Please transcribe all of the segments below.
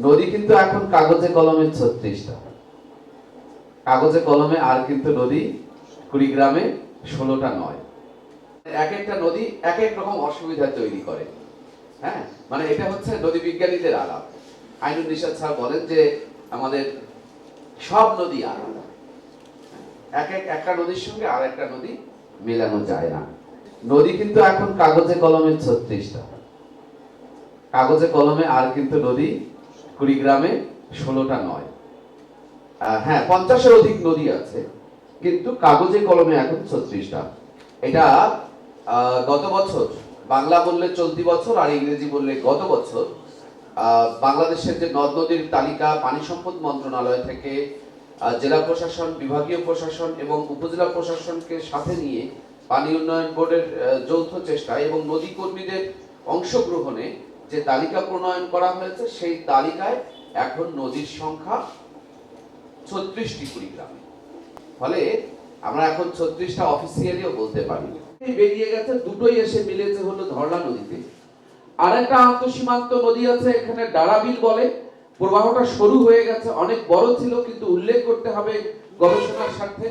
নদী কিন্তু এখন কাগজে কলমে ছত্রিশটা। কাগজে কলমে আর কিন্তু নদী কুড়িগ্রামে ষোলোটা নয়। এক একটা নদী এক এক রকম অসুবিধা তৈরি করে। হ্যাঁ? মানে এটা হচ্ছে নদী বিজ্ঞানীদের আলাপ। আইনুল নিশাদ স্যার বলেন যে আমাদের সব নদী আলাদা। এক এক একটা নদীর সঙ্গে আর একটা নদী মেলানো যায় না। নদী কিন্তু এখন কাগজে কলমে ছত্রিশটা। কাগজে কলমে আর কিন্তু নদী কুড়িগ্রামে ষোলোটা নয়। হ্যাঁ পঞ্চাশের অধিক নদী আছে, কিন্তু কাগজে কলমে এখন ছত্রিশটা। এটা গত বছর, বাংলা বললে চলতি বছর আর ইংরেজি বললে গত বছর বাংলাদেশের যে নদ নদীর তালিকা, পানি সম্পদ মন্ত্রণালয় থেকে জেলা প্রশাসন, বিভাগীয় প্রশাসন এবং উপজেলা প্রশাসনকে সাথে নিয়ে পানি উন্নয়ন বোর্ডের যৌথ চেষ্টায় এবং নদী কর্মীদের অংশগ্রহণে যে তালিকা প্রণয়ন করা হয়েছে, সেই তালিকায় এখন নদীর সংখ্যা ছত্রিশটি কুড়িগ্রামে। ফলে আমরা এখন ছত্রিশটা অফিসিয়ালিও বলতে পারি। বেরিয়ে গেছে, দুটোই এসে মিলেছে হলো ধরলা নদীতে। আর একটা আন্তঃসীমান্ত নদী আছে, এখানে ডারাবিল বলে। প্রবাহটা সরু হয়ে গেছে, অনেক বড় ছিল, কিন্তু উল্লেখ করতে হবে গবেষণার স্বার্থে,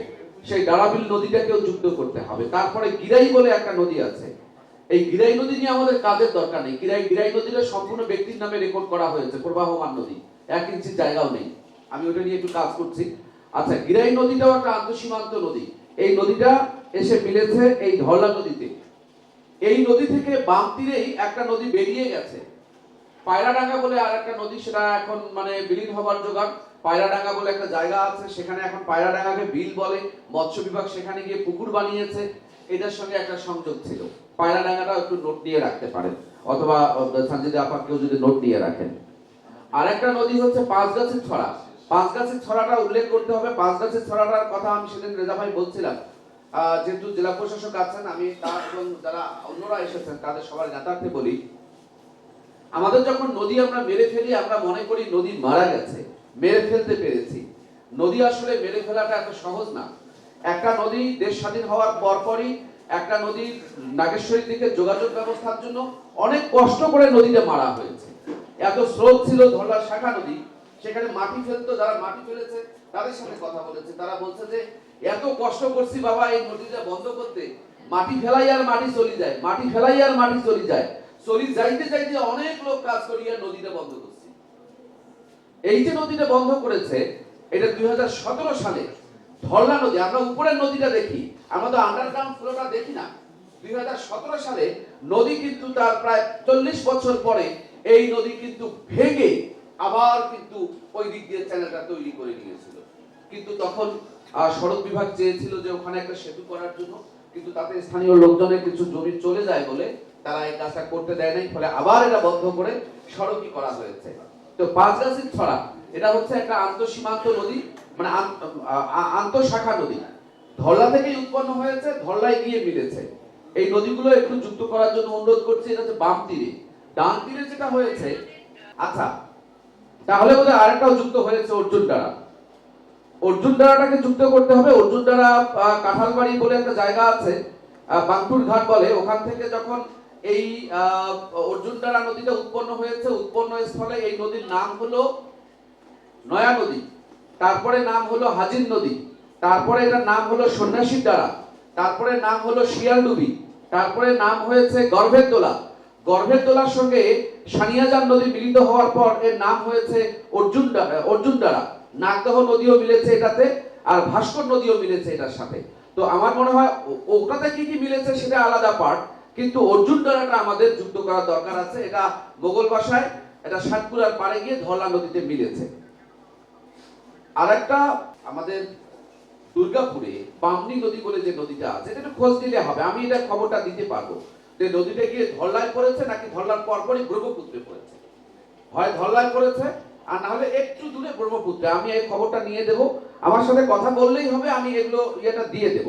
সেই ডারাবিল নদীটাকেও যুক্ত করতে হবে। তারপরে গিরাই বলে একটা নদী আছে এই গিরাই নদী নিয়ে আমাদের কাজের দরকার নেই। গিরাই গিরাই নদীটা সম্পূর্ণ ব্যক্তির নামে রেকর্ড করা হয়েছে, প্রবাহমান নদী। এক ইঞ্চি জায়গাও নেই। আমি ওটা নিয়ে একটু কাজ করছি। আচ্ছা গিরাই নদীটাও একটা আন্তঃসীমান্ত নদী। এই নদীটা এসে মিলেছে এই ধরলা নদীতে। এই নদী থেকে বাম তীরেই একটা নদী বেরিয়ে গেছে। পায়রাডাঙ্গা বলে আর একটা নদী, সেটা এখন মানে বিলীন হবার জোগাড় পায়রাডাঙ্গা বলে একটা জায়গা আছে, সেখানে এখন পায়রাডাঙ্গাকে বিল বলে। মৎস্য বিভাগ সেখানে গিয়ে পুকুর বানিয়েছে। এটার সঙ্গে একটা সংযোগ ছিল। পায়রাডাঙ্গাটা একটু নোট নিয়ে রাখতে পারেন। অথবা সঞ্জিদা আপাকেও যদি নোট নিয়ে রাখেন। আর একটা নদী হচ্ছে পাঁচগাছির ছড়া। পাঁচগাছির ছড়াটা উল্লেখ করতে হবে। পাঁচগাছির ছড়াটার কথা আমি সেদিন রেজা ভাই বলছিলাম। যেহেতু জেলা প্রশাসক আছেন, আমি তার এবং যারা অন্যরা এসেছেন, তাদের সবার জ্ঞাতার্থে বলি। আমাদের যখন নদী আমরা মেরে ফেলি, আমরা মনে করি নদী মারা গেছে। মেরে ফেলতে পেরেছি। নদী আসলে মেরে ফেলাটা এত সহজ না। একটা নদী দেশ স্বাধীন হওয়ার পরপরই একটা নদীর নাগেশ্বরীর দিকে যোগাযোগ ব্যবস্থার জন্য অনেক কষ্ট করে নদীটা মারা হয়েছে। এত স্রোত ছিল ধরলার শাখা নদী, সেখানে মাটি ফেলতো, যারা মাটি ফেলেছে তাদের সাথে কথা বলেছে। তারা বলছে যে, এত কষ্ট করছি বাবা এই নদীটা বন্ধ করতে। মাটি ফেলাই আর মাটি চলি যায়, মাটি ফেলাই আর মাটি চলি যায়। চলি যাইতে যাইতে অনেক লোক কাজ করিয়া নদীটা বন্ধ করছি। এই যে নদীটা বন্ধ করেছে, এটা দুই হাজার সতেরো সালে ধরলা নদী, আমরা উপরের নদীটা দেখি। আমরা তো আন্ডারগ্রাউন্ড ফ্লোটা দেখি না। দুই সালে নদী কিন্তু তার প্রায় চল্লিশ বছর পরে এই নদী কিন্তু ভেঙে আবার কিন্তু ওই দিক দিয়ে চ্যানেলটা তৈরি করে নিয়েছিল। কিন্তু তখন সড়ক বিভাগ চেয়েছিল যে ওখানে একটা সেতু করার জন্য, কিন্তু তাতে স্থানীয় লোকজনের কিছু জমি চলে যায় বলে তারা এই কাজটা করতে দেয় নাই, ফলে আবার এটা বন্ধ করে সড়কই করা হয়েছে। তো পাঁচগাছির ছড়া, এটা হচ্ছে একটা আন্তঃসীমান্ত নদী মানে আন্তঃশাখা নদী। ধরলা থেকেই উৎপন্ন হয়েছে ধরলায় গিয়ে মিলেছে। এই নদীগুলো একটু যুক্ত করার জন্য অনুরোধ করছি, এটা হচ্ছে বাম তীরে। ডান তীরে যেটা হয়েছে আচ্ছা তাহলে বোধহয় আরেকটাও যুক্ত হয়েছে অর্জুন দ্বারা। অর্জুন দ্বারাটাকে যুক্ত করতে হবে। অর্জুন দ্বারা কাঁঠালবাড়ি বলে একটা জায়গা আছে বাংটুর ঘাট বলে। ওখান থেকে যখন এই অর্জুন দ্বারা নদীটা উৎপন্ন হয়েছে উৎপন্ন স্থলে এই নদীর নাম হলো নয়া নদী। তারপরে নাম হলো হাজির নদী, তারপরে এটার নাম হলো সন্ন্যাসীর দ্বারা, তারপরে নাম হলো শিয়ালডুবি তারপরে নাম হয়েছে গর্ভের দোলা। গর্ভের দোলার সঙ্গে সানিয়াজান নদী মিলিত হওয়ার পর এর নাম হয়েছে অর্জুন অর্জুন দ্বারা। নাগদহ নদীও মিলেছে এটাতে, আর ভাস্কর নদীও মিলেছে এটার সাথে। তো আমার মনে হয় ওটাতে কি কি মিলেছে সেটা আলাদা পার্ট কিন্তু অর্জুন দ্বারাটা আমাদের যুক্ত করার দরকার আছে। এটা মোগল ভাষায়, এটা সাতপুরার পাড়ে গিয়ে ধলা নদীতে মিলেছে। আরেকটা আমাদের দুর্গাপুরে বামনি নদী বলে যে নদীটা আছে এটা একটু খোঁজ নিলে হবে। আমি এটা খবরটা দিতে পারব। যে নদীটা গিয়ে ধরলায় পড়েছে নাকি ধরলার পরপরই ব্রহ্মপুত্রে পড়েছে? হয় ধরলায় পড়েছে, আর না হলে একটু দূরে ব্রহ্মপুত্রে। আমি এই খবরটা নিয়ে দেব। আমার সাথে কথা বললেই হবে, আমি এগুলো ইয়েটা দিয়ে দেব।